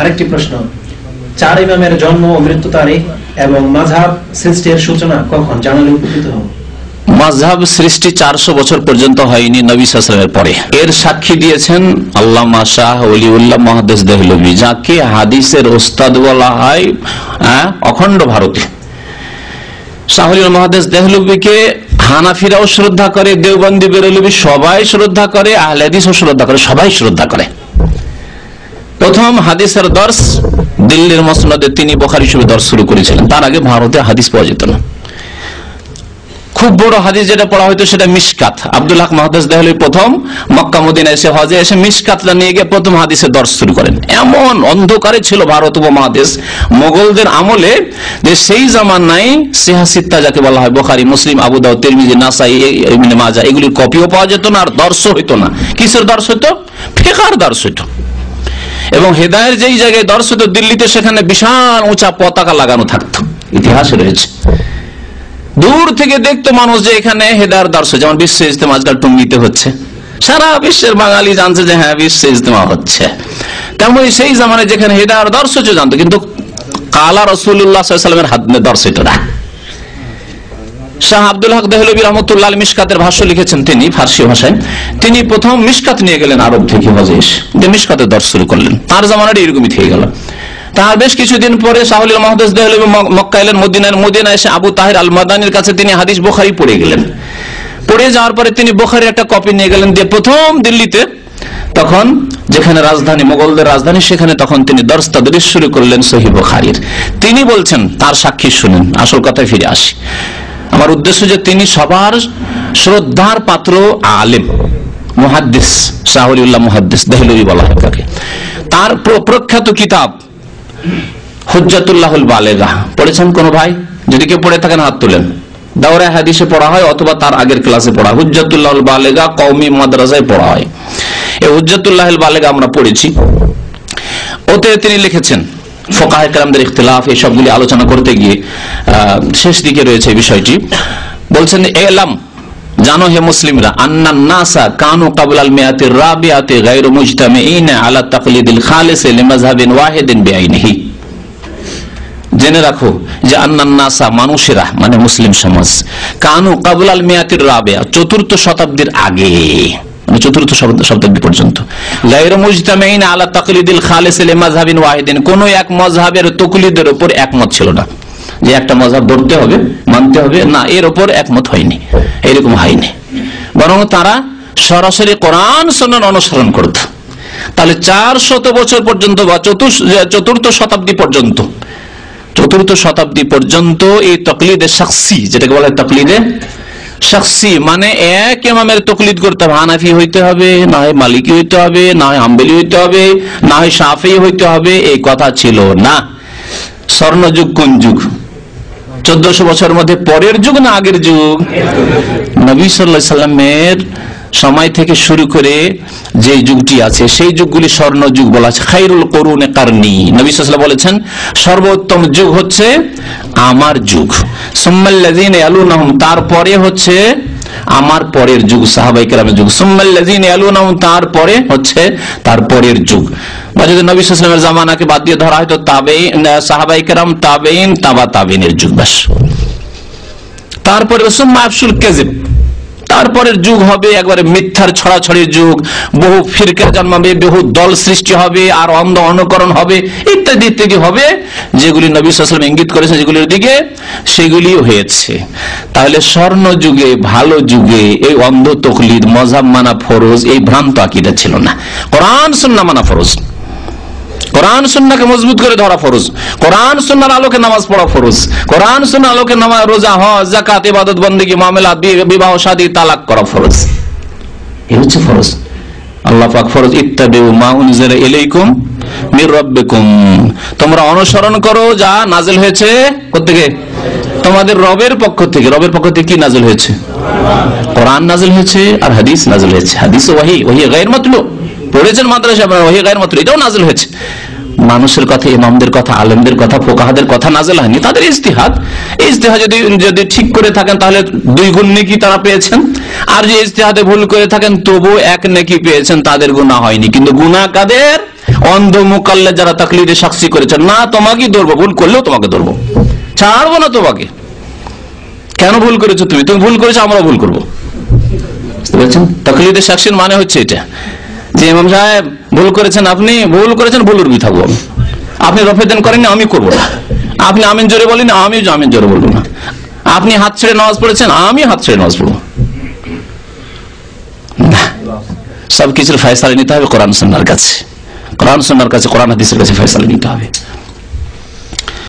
আরেকটি প্রশ্ন। চার ইমামের জন্ম ও মৃত্যু তারিখ এবং মাঝহাব সৃষ্টির সূচনা কখন? জানালে উপকৃত হব। মাঝহাব সৃষ্টি চারশো বছর পর্যন্ত হয়নি নবী সালামের পরে। এর সাক্ষী দিয়েছেন আল্লামা শাহ অলিউল্লাহ মহাদেশ দেহলবি যাকে হাদিসের ওস্তাদ বলা হয় হ্যাঁ, অখণ্ড ভারতে। শাহরুল মহাদেশ দেহলবিকে হানাফিরাও শ্রদ্ধা করে দেওবন্দি বেরলবি সবাই শ্রদ্ধা করে আহলাদিসও শ্রদ্ধা করে সবাই শ্রদ্ধা করে। প্রথম হাদিসের দর্শ দিল্লির মসনদে তিনি বোখারি হিসেবে দর্শ শুরু করেছিলেন। তার আগে ভারতে হাদিস পাওয়া যেত না। খুব বড় হাদিস যেটা পড়া হয়তো সেটা মিসকাত আব্দুল হক মহাদাস দেহলি প্রথম মক্কা মদিনা এসে হজে এসে মিসকাতটা নিয়ে গিয়ে প্রথম হাদিসের দর্শ শুরু করেন। এমন অন্ধকারে ছিল ভারত উপমহাদেশ। মোগলদের আমলে যে সেই জামান নাই সেহাসিত্তা যাকে বলা হয়, বোখারি, মুসলিম, আবু দাউ তিরমিজি, নাসাই মাজা এগুলির কপিও পাওয়া যেত না আর দর্শ হইতো না। কিসের দর্শ হইতো? ফেকার দর্শ হইতো। এবং হেদায়ের যেই জায়গায় দর্শ দিল্লিতে সেখানে বিশাল উঁচা পতাকা লাগানো থাকতো। ইতিহাসে রয়েছে। দূর থেকে দেখতো মানুষ যে এখানে হেদার দর্শ, যেমন বিশ্ব ইজতেমা আজকাল টুঙ্গিতে হচ্ছে। সারা বিশ্বের বাঙালি জানছে যে হ্যাঁ বিশ্ব ইজতেমা হচ্ছে। তেমন সেই জামানে যেখানে হেদার দর্শ জানতো। কিন্তু কালা রসুল্লাহ সাল্লামের হাত দর্শ এটা শাহ আব্দুল হক দেহলবী রহমতুল্লাহ মিসকাতের ভাষ্য লিখেছেন তিনি ফার্সি ভাষায়। তিনি প্রথম মিসকাত নিয়ে গেলেন আরব থেকে হজে এসে মিসকাতের দর্শ শুরু করলেন। তার জামানাটা এরকমই থেকে গেল। তার বেশ কিছুদিন পরে শাহুল মহাদেশ দেহলবী মক্কা এলেন মদিনার মদিনা এসে আবু তাহির আল মাদানির কাছে তিনি হাদিস বোখারি পড়ে গেলেন। পড়ে যাওয়ার পরে তিনি বোখারি একটা কপি নিয়ে গেলেন দিয়ে প্রথম দিল্লিতে। তখন যেখানে রাজধানী, মোগলদের রাজধানী, সেখানে তখন তিনি দর্শতাদরিস শুরু করলেন সহি বোখারির। তিনি বলছেন, তার সাক্ষী শুনেন। আসল কথায় ফিরে আসি। আমার উদ্দেশ্য যে তিনি সবার শ্রদ্ধার পাত্র আলেম, মুহাদ্দিস শাহরিউল্লাহ মুহাদ্দিস দেহলবি বলা হয় তাকে। তার প্রখ্যাত কিতাব হুজ্জাতুল্লাহুল বালেগা। পড়েছেন কোন ভাই? যদি কেউ পড়ে থাকেন হাত তুলেন। দাওরা হাদিসে পড়া হয় অথবা তার আগের ক্লাসে পড়া হুজ্জাতুল্লাহুল বালেগা কৌমি মাদ্রাসায় পড়া হয়। এই হুজ্জাতুল্লাহুল বালেগা আমরা পড়েছি। ওতে তিনি লিখেছেন ফোকাহ কালামদের ইখতলাফ আলোচনা করতে গিয়ে শেষ দিকে রয়েছে বিষয়টি। বলছেন এলাম, জানো হে মুসলিমরা, আন্না নাসা কানু আল তাকলিদিল জেনে রাখো যে আন্নান নাসা মানুষেরা মানে মুসলিম সমাজ, কানু কাবুল আল মেয়াতির রাবিয়া, চতুর্থ শতাব্দীর আগে। মানে চতুর্থ পর্যন্ত। গায়রু মুজতামিইন আলা তাকলিদিল খালিস লিমাযহাবিন ওয়াহিদিন। কোন এক তকলিদের উপর একমত ছিল না। যে একটা ধরতে হবে, মানতে হবে, না, এর ওপর একমত হয়নি। এরকম হয়নি। বরং তারা সরাসরি কোরআন সন্ন্যান অনুসরণ করত। তাহলে চার শত বছর পর্যন্ত বা চতুর্থ শতাব্দী পর্যন্ত, চতুর্থ শতাব্দী পর্যন্ত এই তকলিদে সাক্ষী, যেটাকে বলা হয় তকলিদে সাক্ষী মানে এক এমামের তকলিদ করতে হবে। হানাফি হইতে হবে, না হয় মালিকি হইতে হবে, না হয় আম্বেলি হইতে হবে, না হয় সাফি হইতে হবে, এই কথা ছিল না। স্বর্ণযুগ কোন যুগ? চোদ্দশো বছরের মধ্যে পরের যুগ না আগের যুগ? নবী সাল্লামের সময় থেকে শুরু করে যে যুগটি আছে, সেই যুগগুলি স্বর্ণ যুগ বলা আছে। খাইরুল করুন কারণী। নবী সাল্লাম বলেছেন, সর্বোত্তম যুগ হচ্ছে আমার যুগ। সোম্মাল্লাদিন আলুনাহম তারপরে হচ্ছে আমার পরের যুগ সাহাবাই কেরামের যুগ। সোম্মাল্লাদিন আলুনাহম তারপরে হচ্ছে তার পরের যুগ। বা যদি নবী সালামের জামানাকে বাদ দিয়ে ধরা হয় তো তাবেইন সাহাবাই কেরাম তাবেইন তাবা তাবেইনের যুগ, ব্যাস। তারপরে সুম্মা আফসুল কেজিব তারপরের যুগ হবে, একবারে মিথ্যার ছড়াছড়ির যুগ। বহু ফিরকে জন্মাবে বহু দল সৃষ্টি হবে, আর অন্ধ অনুকরণ হবে, ইত্যাদি ইত্যাদি হবে, যেগুলি নবী সালাম ইঙ্গিত করেছে যেগুলির দিকে সেগুলি হয়েছে। তাহলে স্বর্ণ যুগে, ভালো যুগে, এই অন্ধ তকলিদ, মজাব মানা ফরোজ, এই ভ্রান্ত আকিদা ছিল না। কোরআন সুন্না মানা ফরোজ। কোরআন, সুন্নাকে মজবুত করে ধরা ফরজ। কোরআন, সুন্নার আলোকে নামাজ পড়া ফরজ। কোরআন, সুন্নার আলোকে নামাজ, রোজা, হজ জাকাত ইবাদত, বন্দিগি, মামলা বিবাহ শাদী তালাক করা ফরজ। এই হচ্ছে ফরজ। আল্লাহ পাক ফরজ, ইত্তাবিউ মা উনজিলা ইলাইকুম মির রাব্বিকুম। তোমরা অনুসরণ করো যা নাজিল হয়েছে কোত্থেকে? তোমাদের রবের পক্ষ থেকে। রবের পক্ষ থেকে কি নাজিল হয়েছে? কোরআন নাজিল হয়েছে আর হাদিস নাজিল হয়েছে। হাদিস ওয়াহি ওয়াহি গায়র মাতলুব পড়েছেন মাদ্রাসা ওহি গায়ের মাত্র এটাও নাজল হয়েছে। মানুষের কথা, ইমামদের কথা, আলেমদের কথা, ফোকাহাদের কথা নাজেল হয়নি। তাদের ইস্তিহাদ ইস্তেহা যদি যদি ঠিক করে থাকেন, তাহলে দুই গুণ নেকি তারা পেয়েছেন। আর যে ইস্তেহাদে ভুল করে থাকেন তবু এক নেকি পেয়েছেন, তাদের গুণা হয়নি। কিন্তু গুণা কাদের? অন্ধ মুকাল্লে যারা তাকলিদে সাক্ষী করেছেন, না তোমাকে ধরবো, ভুল করলেও তোমাকে ধরবো। ছাড়বো না তোমাকে। কেন ভুল করেছ তুমি? তুমি ভুল করেছ আমরা ভুল করব। বুঝতে পেরেছেন? তাকলিদে সাক্ষীর মানে হচ্ছে এটা। যে ইমাম সাহেব, ভুল করেছেন আপনি, ভুল করেছেন ভুল উর্বি থাকব আপনি রফেদান করেননি, আমি করব না। আপনি আমিন জোরে বলেন আমি আমিন জোরে বলব না। আপনি হাত ছেড়ে নামাজ পড়েছেন, আমি হাত ছেড়ে নামাজ পড়ব। না, সবকিছুর ফয়সালা নিতে হবে কোরআন সন্ন্যার কাছে। কোরআন সন্ন্যার কাছে, কোরআন হাদিসের কাছে ফয়সালা নিতে হবে।